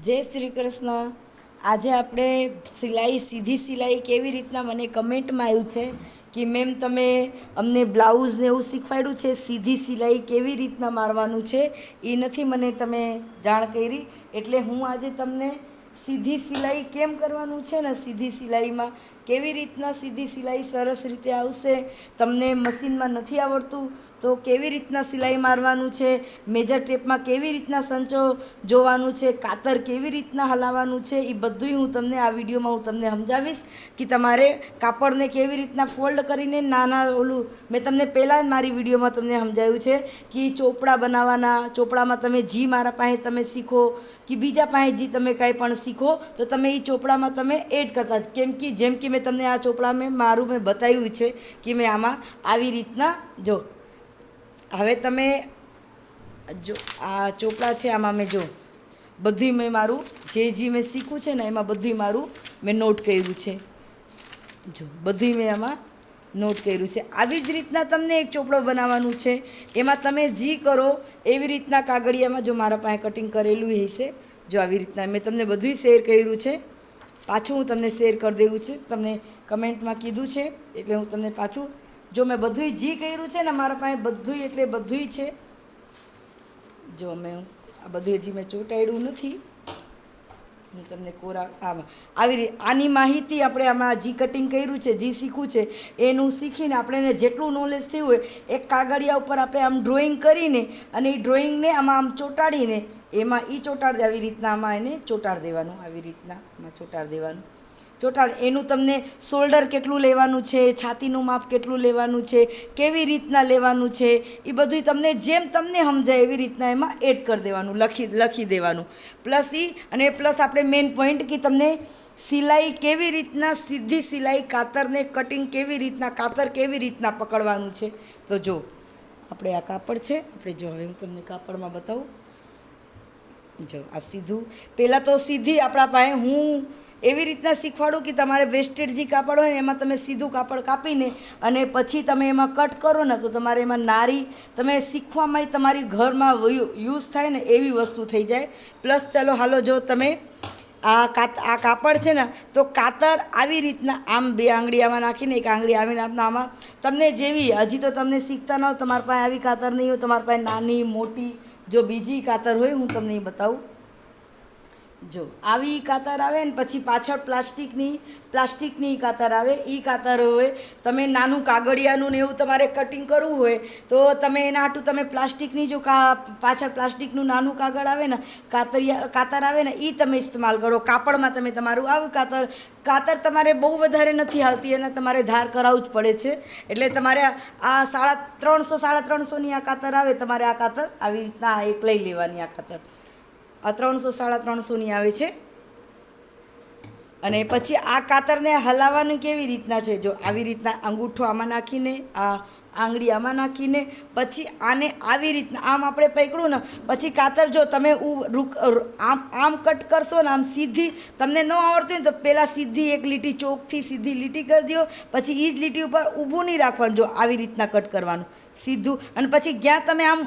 જય શ્રી કૃષ્ણ. આજે આપણે સિલાઈ, સીધી સિલાઈ કેવી રીતના, મને કમેન્ટમાં આવ્યું છે કે મેમ તમે અમને બ્લાઉઝ ને એવું શીખવાડ્યું છે, સીધી સિલાઈ કેવી રીતના મારવાનું છે, એ નથી મને તમે જાણ કરી. એટલે હું આજે તમને સીધી સિલાઈ કેમ કરવાનું છે ને સીધી સિલાઈમાં કેવી રીતના સીધી સિલાઈ સરસ રીતે આવશે? તમને મશીનમાં નથી આવડતું? તો કેવી રીતના સિલાઈ મારવાનું છે? મેજર ટેપમાં કેવી રીતના સંચો જોવાનું છે? કાતર કેવી રીતના હલાવવાનું છે? એ બધુંય હું તમને આ વિડીયોમાં હું તમને સમજાવીશ કે તમારે કાપડને કેવી રીતના ફોલ્ડ કરીને નાના ઓલું મેં તમને પહેલાં જ મારી વિડીયોમાં તમને સમજાવ્યું છે કે ચોપડા બનાવવાના, ચોપડામાં તમે જી મારા પાસે તમે શીખો કે બીજા પાસે જી તમે કાંઈ પણ શીખો, તો તમે એ ચોપડામાં તમે એડ કરતા. કેમ કે જેમ કે મેં તમને આ ચોપડા મેં મારું મેં બતાવ્યું છે કે મેં આમાં આવી રીતના, જો, હવે તમે જો, આ ચોપડા છે, આમાં મેં જો, બધુંય મેં મારું, જે જે મેં શીખું છે ને, એમાં બધુંય મારું મેં નોટ કર્યું છે. જો, બધુંય મેં આમાં નોટ કર્યું છે. આવી જ રીતના તમને એક ચોપડો બનાવવાનું છે. એમાં તમે જી કરો, એવી રીતના કાગળિયામાં જો મારા પાસે કટિંગ કરેલું હશે, જો આવી રીતના મેં તમને બધુંય શેર કર્યું છે. પાછું હું તમને શેર કરી દેવું છે. તમને કમેન્ટમાં કીધું છે, એટલે હું તમને પાછું, જો મેં બધુંય જી કર્યું છે ને મારા પાસે બધુંય એટલે બધુંય છે. જો મેં આ બધું હજી મેં ચોંટાડ્યું નથી. હું તમને કોરા આમાં, આવી રીતે આની માહિતી આપણે આમાં જી કટિંગ કર્યું છે, જી શીખવું છે, એનું શીખીને આપણે જેટલું નોલેજ થયું હોય, એક કાગળિયા ઉપર આપણે આમ ડ્રોઈંગ કરીને અને એ ડ્રોઈંગને આમાં આમ ચોંટાડીને એમાં એ ચોંટાડ આવી રીતના, આમાં એને ચોંટાડ દેવાનું, આવી રીતના આમાં ચોંટાડ દેવાનું. ચોંટાડ, એનું તમને શોલ્ડર કેટલું લેવાનું છે, છાતીનું માપ કેટલું લેવાનું છે, કેવી રીતના લેવાનું છે એ બધું તમને જેમ તમને સમજાય એવી રીતના એમાં એડ કરી દેવાનું, લખી લખી દેવાનું. પ્લસ એ અને પ્લસ આપણે મેઇન પોઈન્ટ કે તમને સિલાઈ કેવી રીતના, સીધી સિલાઈ, કાતરને કટિંગ કેવી રીતના, કાતર કેવી રીતના પકડવાનું છે. તો જો, આપણે આ કાપડ છે, આપણે જો હવે હું તમને કાપડમાં બતાવું. જો, આ સીધું. પહેલાં તો સીધી આપણા પાસે હું એવી રીતના શીખવાડું કે તમારે વેસ્ટેડ જે કાપડ હોય એમાં તમે સીધું કાપડ કાપીને અને પછી તમે એમાં કટ કરો ને, તો તમારે એમાં નારી, તમે શીખવામાં તમારી ઘરમાં યુઝ થાય ને એવી વસ્તુ થઈ જાય. પ્લસ ચાલો, હાલો, જો તમે આ કાત, આ કાપડ છે ને, તો કાતર આવી રીતના આમ બે આંગળી આમાં નાખીને, એક આંગળી આવી આપના આમાં. તમને જેવી, હજી તો તમને શીખતા ન હોય, તમારા પાસે આવી કાતર નહીં હોય, તમારા પાસે નાની, મોટી જો બીજી કાતર હોય હું તમને એ બતાવું. જો, આવી કાતર આવે ને પછી પાછળ પ્લાસ્ટિકની પ્લાસ્ટિકની કાતર આવે એ કાતર હોય, તમે નાનું કાગળિયાનું ને એવું તમારે કટિંગ કરવું હોય, તો તમે એના હાટું તમે પ્લાસ્ટિકની જો કા, પાછળ પ્લાસ્ટિકનું નાનું કાગળ આવે ને, કાતરિયા, કાતર આવે ને એ તમે ઇસ્તેમાલ કરો. કાપડમાં તમે તમારું આવું કાતર કાતર તમારે બહુ વધારે નથી હાલતી અને તમારે ધાર કરાવવું જ પડે છે. એટલે તમારે આ સાડા ત્રણસો, સાડા ત્રણસોની આ કાતર આવે, તમારે આ કાતર આવી રીતના એક લઈ લેવાની આ કાતર. આ ત્રણસો, સાડા ત્રણસોની આવે છે. અને પછી આ કાતરને હલાવવાની કેવી રીતના છે? જો આવી રીતના અંગૂઠો આમાં નાખીને, આ આંગળી આમાં નાખીને, પછી આને આવી રીતના, આમ આપણે પકડું ને, પછી કાતર જો તમે રૂક આમ આમ કટ કરશો ને, આમ સીધી, તમને ન આવડતું હોય ને તો પહેલાં સીધી એક લીટી ચોકથી સીધી લીટી કરી દો, પછી એ જ લીટી ઉપર ઊભું નહીં રાખવાનું, જો આવી રીતના કટ કરવાનું. સીધું, અને પછી જ્યાં તમે આમ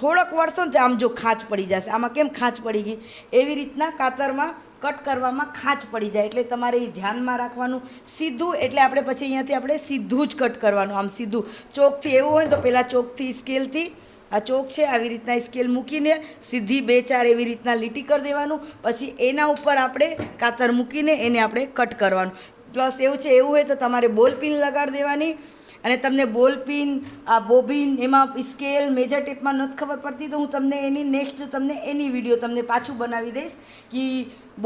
થોડોક વળશો ને આમ જો ખાંચ પડી જશે. આમાં કેમ ખાંચ પડી ગઈ? એવી રીતના કાતરમાં કટ કરવામાં ખાંચ પડી જાય. એટલે તમારે એ ધ્યાનમાં રાખવાનું. સીધું એટલે આપણે પછી અહીંયાથી આપણે સીધું જ કટ કરવાનું. આમ સીધું ચોકથી એવું હોય તો પહેલાં ચોકથી સ્કેલથી આ ચોક છે, આવી રીતના સ્કેલ મૂકીને સીધી બે ચાર એવી રીતના લીટી કરી દેવાનું. પછી એના ઉપર આપણે કાતર મૂકીને એને આપણે કટ કરવાનું. પ્લસ એવું છે, એવું હોય તો તમારે બોલ પિન લગાડી દેવાની. અને તમને બોલ પિન આ બોબિન એમાં સ્કેલ મેજર ટેપમાં નથી ખબર પડતી, તો હું તમને એની નેક્સ્ટ તમને એની વીડિયો તમને પાછું બનાવી દઈશ કે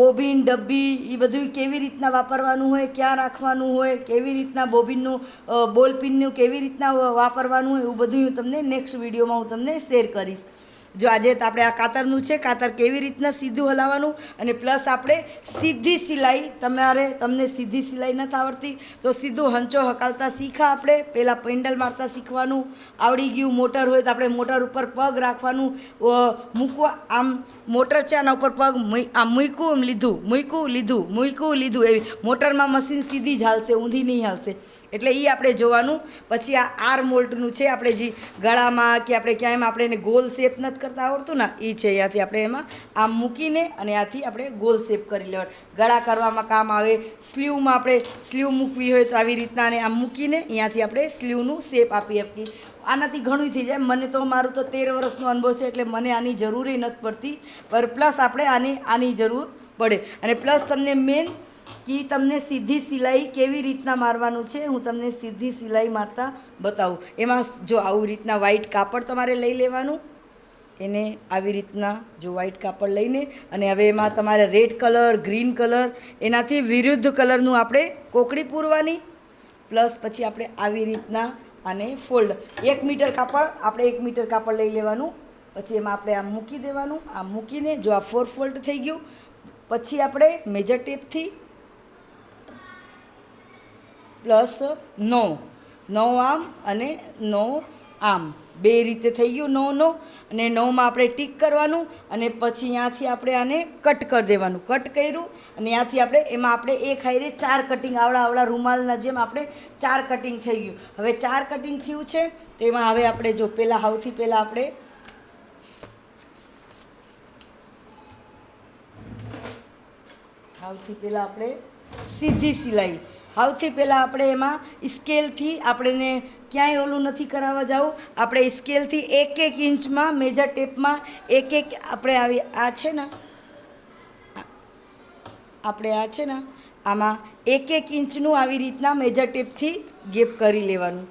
બોબિન ડબ્બી એ બધું કેવી રીતના વાપરવાનું હોય, ક્યાં રાખવાનું હોય, કેવી રીતના બોબિનનું બોલપિનનું બોલ પિનનું કેવી રીતના વાપરવાનું હોય, એવું બધું હું તમને નેક્સ્ટ વિડીયોમાં હું તમને શેર કરીશ. જો આજે તો આપણે આ કાતરનું છે, કાતર કેવી રીતના સીધું હલાવવાનું અને પ્લસ આપણે સીધી સિલાઈ, તમારે તમને સીધી સિલાઈ નથી આવડતી, તો સીધું હંચો હકાલતા શીખા આપણે. પહેલાં પેન્ડલ મારતા શીખવાનું, આવડી ગયું મોટર હોય તો આપણે મોટર ઉપર પગ રાખવાનું મૂકવા, આમ મોટર છે આના ઉપર પગ આમ મૂક્યું લીધું મૂક્યું લીધું મૂક્યું, લીધું એવી. મોટરમાં મશીન સીધી જ હાલશે, ઊંધી નહીં હાલશે. એટલે એ આપણે જોવાનું. પછી આ આર મોલ્ટનું છે, આપણે જે ગળામાં કે આપણે ક્યાંય આપણે એને ગોલ શેપ નથી કરતાં આવડતું ને એ છે અહીંયાથી આપણે એમાં આમ મૂકીને અને આથી આપણે ગોલ શેપ કરી લેવાનું. ગળા કરવામાં કામ આવે, સ્લીવમાં આપણે સ્લીવ મૂકવી હોય તો આવી રીતના અને આમ મૂકીને અહીંયાથી આપણે સ્લીવનું શેપ આપી આપીએ. આનાથી ઘણું થઈ જાય. મને તો મારું તો તેર વર્ષનો અનુભવ છે એટલે મને આની જરૂરી નથી પડતી. પર પ્લસ આપણે આની આની જરૂર પડે. અને પ્લસ તમને મેન કે તમને સીધી સિલાઈ કેવી રીતના મારવાનું છે, હું તમને સીધી સિલાઈ મારતા બતાવું. એમાં જો આવી રીતના વ્હાઈટ કાપડ તમારે લઈ લેવાનું એને આવી રીતના જો વ્હાઈટ કાપડ લઈને અને હવે એમાં તમારે રેડ કલર ગ્રીન કલર એનાથી વિરુદ્ધ કલરનું આપણે કોકડી પૂરવાની. પ્લસ પછી આપણે આવી રીતના આને ફોલ્ડ એક મીટર કાપડ, આપણે એક મીટર કાપડ લઈ લેવાનું. પછી એમાં આપણે આમ મૂકી દેવાનું. આમ મૂકીને જો આ ફોર ફોલ્ડ થઈ ગયું, પછી આપણે મેજર ટેપથી પ્લસ નવ. નવ આમ અને નવ આમ. બે રીતે થઈ ગયું નવ નવ અને નવમાં આપણે ટીક કરવાનું, અને પછી ત્યાંથી આપણે આને કટ કરી દેવાનું. કટ કર્યું, અને ત્યાંથી આપણે, એમાં આપણે એક હાઈરે ચાર કટિંગ, આવડા આવડા રૂમાલના જેમ આપણે ચાર કટિંગ થઈ ગયું. હવે ચાર કટિંગ થયું છે, તેમાં હવે આપણે જો પહેલાં સૌથી પહેલાં આપણે સૌથી પહેલાં આપણે સીધી સિલાઈ. સૌથી પહેલાં આપણે એમાં સ્કેલથી આપણને ક્યાંય ઓલું નથી કરાવવા જવું. આપણે સ્કેલથી એક એક ઇંચમાં મેજર ટેપમાં એક એક આપણે આવી, આ છે ને? આપણે આ છે ને? આમાં એક એક ઇંચનું આવી રીતના મેજર ટેપથી ગેપ કરી લેવાનું.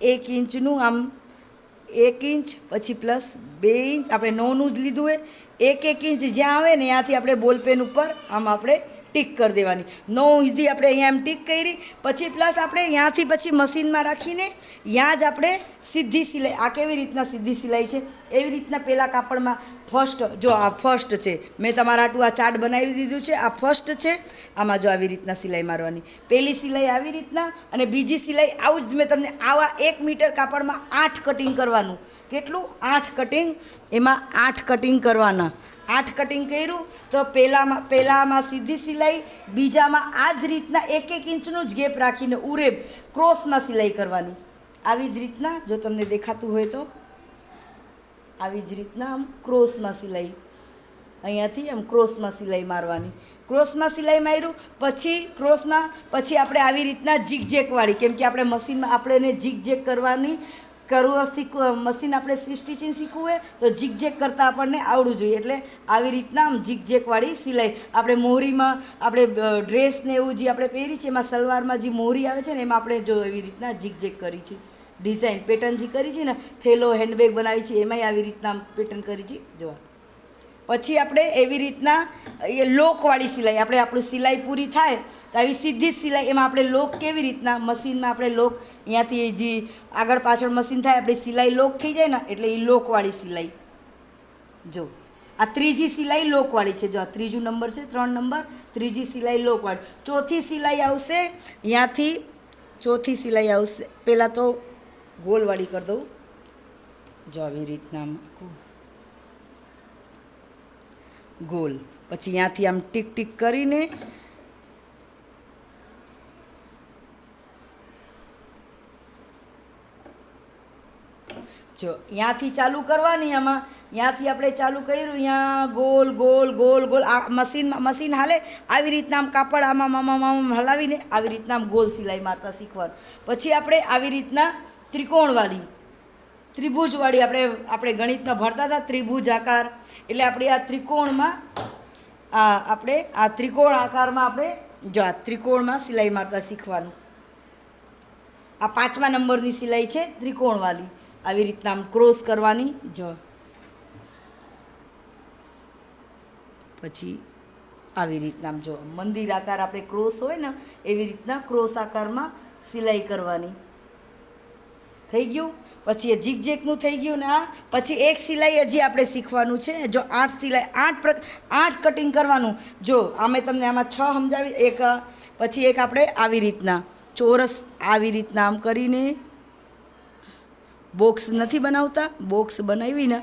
એક ઇંચનું આમ એક ઇંચ, પછી પ્લસ બે ઇંચ. આપણે નવનું જ લીધું હોય. એક એક ઇંચ જ્યાં આવે ને, ત્યાંથી આપણે બોલપેન ઉપર આમ આપણે ટીક કરી દેવાની. નવ સુધી આપણે અહીંયા એમ ટીક કરી, પછી પ્લસ આપણે ત્યાંથી પછી મશીનમાં રાખીને ત્યાં જ આપણે સીધી સિલાઈ આ કેવી રીતના સીધી સિલાઈ છે? એવી રીતના પહેલાં કાપડમાં ફર્સ્ટ જો આ ફર્સ્ટ છે, મેં તમારા આટલું આ ચાર્ટ બનાવી દીધું છે, આ ફર્સ્ટ છે, આમાં જો આવી રીતના સિલાઈ મારવાની. પહેલી સિલાઈ આવી રીતના અને બીજી સિલાઈ આવું જ મેં તમને આવા એક મીટર કાપડમાં આઠ કટિંગ કરવાનું. કેટલું? આઠ કટિંગ એમાં આઠ કટિંગ કરવાના. આઠ કટિંગ કર્યું, તો પહેલામાં પહેલામાં સીધી સિલાઈ, બીજામાં આ જ રીતના એક એક ઇંચનું જ ગેપ રાખીને ઉરેબ ક્રોસમાં સિલાઈ કરવાની. આવી જ રીતના, જો તમને દેખાતું હોય તો, આવી જ રીતના આમ ક્રોસમાં સિલાઈ. અહીંયાથી આમ ક્રોસમાં સિલાઈ મારવાની. ક્રોસમાં સિલાઈ માર્યું, પછી ક્રોસમાં, પછી આપણે આવી રીતના જીગજેકવાળી કેમ કે આપણે મશીનમાં આપણે એને જીગજેક કરવાની, કરવા શીખવું, મશીન આપણે સ્ટિચિંગ શીખવું હોય, તો જીગજેક કરતાં આપણને આવડવું જોઈએ. એટલે આવી રીતના આમ જીગજેકવાળી સિલાઈ. આપણે મોહરીમાં આપણે ડ્રેસ ને એવું જે આપણે પહેરી છે, એમાં સલવારમાં જે મોહરી આવે છે ને, એમાં આપણે જો એવી રીતના જીગજેક કરી છે. ડિઝાઇન પેટર્ન જે કરી છે ને, થેલો હેન્ડબેગ બનાવી છે, એમાંય આવી રીતના પેટર્ન કરી છે. જોવા. પછી આપણે એવી રીતના એ લોકવાળી સિલાઈ, આપણે આપણું સિલાઈ પૂરી થાય, તો આવી સીધી સિલાઈ, એમાં આપણે લોક કેવી રીતના, મશીનમાં આપણે લોક, અહીંયાથી જે આગળ પાછળ મશીન થાય, આપણી સિલાઈ લોક થઈ જાય ને, એટલે એ લોકવાળી સિલાઈ. જો. આ ત્રીજી સિલાઈ લોકવાળી છે. જો, આ ત્રીજું નંબર છે, ત્રણ નંબર, ત્રીજી સિલાઈ લોકવાળી. ચોથી સિલાઈ આવશે, અહીંયાથી ચોથી સિલાઈ આવશે. પહેલાં તો ગોલવાળી કરી દઉં. જો આવી રીતના ગોલ. પછી ત્યાંથી આમ ટીક ટીક કરીને જો ત્યાંથી ચાલુ કરવાની આમાં. ત્યાંથી આપણે ચાલુ કર્યું ત્યાં ગોલ ગોલ ગોલ ગોલ. આ મશીનમાં મશીન હાલે. આવી રીતના આમ કાપડ આમાં મામા મામા હલાવીને આવી રીતના આમ ગોલ સિલાઈ મારતા શીખવાનું. પછી આપણે આવી રીતના ત્રિકોણવાળી ત્રિભુજવાળી આપણે આપણે ગણિતમાં ભણતા હતા, ત્રિભુજ આકાર. એટલે આપણે આ ત્રિકોણમાં, આ આપણે, આ ત્રિકોણ આકારમાં આપણે, જો આ ત્રિકોણમાં સિલાઈ મારતા શીખવાનું. આ પાંચમા નંબરની સિલાઈ છે, ત્રિકોણવાળી. આવી રીતના આમ ક્રોસ કરવાની, જો. પછી આવી રીતના આમ જો, મંદિર આકાર આપણે ક્રોસ હોય ને, એવી રીતના ક્રોસ આકારમાં સિલાઈ કરવાની. થઈ ગયું. પછી એ જીગજેકનું થઈ ગયું ને આ. પછી એક સિલાઈ હજી આપણે શીખવાનું છે. જો આઠ સિલાઈ, આઠ પ્ર આઠ કટિંગ કરવાનું. જો અમે તમને આમાં છ સમજાવી, એક, પછી એક આપણે આવી રીતના. ચોરસ આવી રીતના આમ કરીને બોક્સ નથી બનાવતા, બોક્સ બનાવીને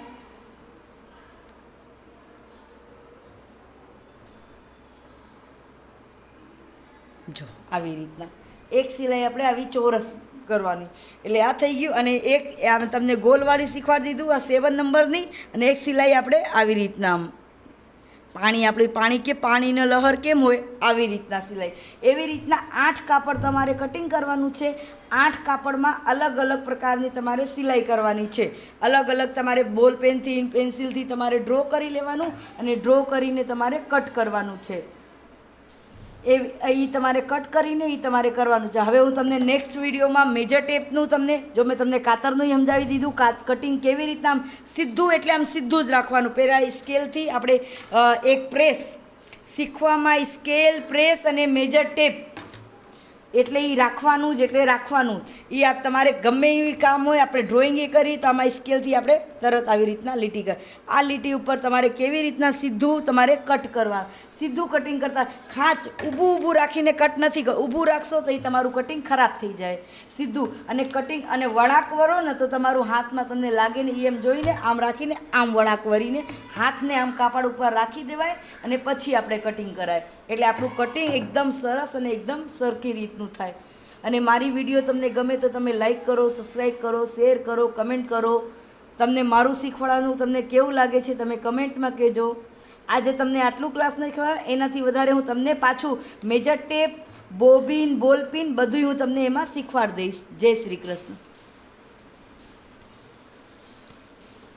જો આવી રીતના. એક સિલાઈ આપણે આવી ચોરસ કરવાની. એટલે આ થઈ ગયું અને એક આ તમને ગોલવાળી શીખવાડી દીધું, આ સેવન નંબરની અને એક સિલાઈ આપણે આવી રીતના આમ પાણી, આપણી પાણી કે પાણીનો લહર કેમ હોય આવી રીતના સિલાઈ. એવી રીતના આઠ કાપડ તમારે કટિંગ કરવાનું છે. આઠ કાપડમાં અલગ અલગ પ્રકારની તમારે સિલાઈ કરવાની છે. અલગ અલગ તમારે બોલ પેનથી પેન્સિલથી તમારે ડ્રો કરી લેવાનું અને ડ્રો કરીને તમારે કટ કરવાનું છે. એ એ તમારે કટ કરીને એ તમારે કરવાનું છે. હવે હું તમને નેક્સ્ટ વિડીયોમાં મેજર ટેપનું તમને, જો મેં તમને કાતરનું સમજાવી દીધું કટિંગ કેવી રીતના આમ સીધું એટલે આમ સીધું જ રાખવાનું. પહેલાં સ્કેલથી આપણે એક પ્રેસ શીખવામાં સ્કેલ પ્રેસ અને મેજર ટેપ એટલે એ રાખવાનું જ, એટલે રાખવાનું એ આ તમારે ગમે એવી કામ હોય, આપણે ડ્રોઈંગ એ કરી, તો આમાં સ્કેલથી આપણે તરત આવી રીતના લીટી કર. આ લીટી ઉપર તમારે કેવી રીતના સીધું તમારે કટ કરવા. સીધું કટિંગ કરતાં ખાંચ ઊભું ઊભું રાખીને કટ નથી ઊભું રાખશો તો એ તમારું કટિંગ ખરાબ થઈ જાય. સીધું અને કટિંગ અને વળાંક વરો ને તો તમારું હાથમાં તમને લાગે ને એમ જોઈને આમ રાખીને આમ વળાંક વરીને હાથને આમ કાપડ ઉપર રાખી દેવાય અને પછી આપણે કટિંગ કરાય. એટલે આપણું કટિંગ એકદમ સરસ અને એકદમ સરખી રીતનું થાય. અને મારી વીડિયો તમને ગમે તો તમે લાઈક કરો સબસ્ક્રાઈબ કરો શેર કરો કમેન્ટ કરો. તમને મારું શીખવાડવાનું તમને કેવું લાગે છે તમે કમેન્ટમાં કહેજો. આજે તમને આટલું ક્લાસ નહીં એનાથી વધારે હું તમને પાછું મેજર ટેપ બોબિન બોલપિન બધું હું તમને એમાં શીખવાડી દઈશ. જય શ્રી કૃષ્ણ.